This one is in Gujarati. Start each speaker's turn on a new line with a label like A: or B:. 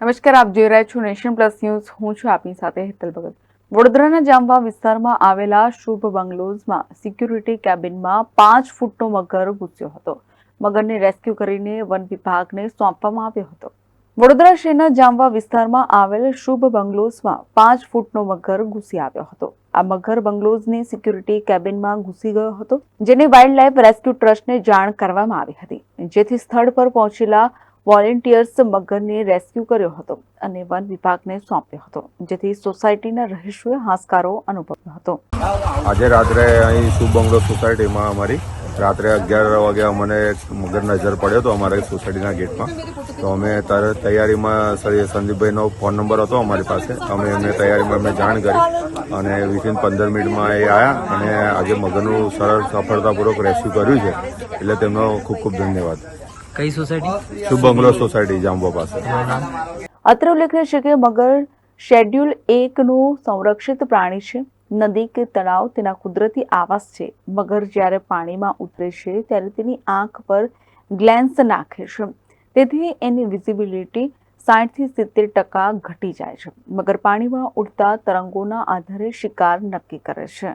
A: નમસ્કાર, આપ જોઈ રહ્યા છો નેશન પ્લસ ન્યૂઝ. હું છું આપની સાથે હેતલ ભગત. વડોદરાના જામવા વિસ્તારમાં આવેલા શુભ બંગલોઝમાં સિક્યુરિટી કેબિનમાં પાંચ ફૂટનો મગર ઘૂસ્યો હતો. મગરને રેસ્ક્યુ કરીને વન વિભાગને સોંપવામાં આવ્યો હતો. વડોદરા શહેરના જામવા વિસ્તારમાં આવેલ શુભ બંગલોઝમાં પાંચ ફૂટનો મગર ઘૂસી આવ્યો હતો. આ મગર બંગલોઝની સિક્યુરિટી કેબિનમાં ઘૂસી ગયો હતો, જેને વાઇલ્ડ લાઇફ રેસ્ક્યુ ટ્રસ્ટને જાણ કરવામાં આવી હતી. જેથી સ્થળ પર પહોંચેલા વોલેન્ટિયર્સ મગરને રેસ્ક્યુ કર્યો હતો અને વન વિભાગને સોંપ્યો હતો, જેથી સોસાયટીના રહીશોએ હાશકારો અનુભવ્યો હતો.
B: આજે રાત્રે અહીં સુબંગલો સોસાયટીમાં અમારી? રાત્રે અગિયાર વાગે અમને મગર નજર પડ્યો હતો અમારી સોસાયટીના ગેટમાં. તો અમે તરત તૈયારીમાં સંદીપભાઈનો ફોન નંબર હતો અમારી પાસે. અમે એમને તૈયારીમાં અમે જાણ કરી અને વિથિન પંદર મિનિટમાં એ આવ્યા અને આજે મગરનું સરળ સફળતાપૂર્વક રેસ્ક્યુ કર્યું છે. એટલે તેમનો ખૂબ ખૂબ ધન્યવાદ.
C: કઈ સોસાયટી?
B: બંગલો સોસાયટી જાંબો પાસે.
A: અત્રે ઉલ્લેખનીય છે કે મગર શેડ્યુલ એકનું સંરક્ષિત પ્રાણી છે. નદી કે તળાવ તેના કુદરતી આવાસ છે. મગર જ્યારે પાણીમાં ઉતરે છે ત્યારે તેની આંખ પર ગ્લેન્સ નાખે છે. તેથી એની વિઝિબિલિટી સાઠથી સિત્તેર ટકા ઘટી જાય છે. મગર પાણીમાં ઉડતા તરંગોના આધારે શિકાર નક્કી કરે છે.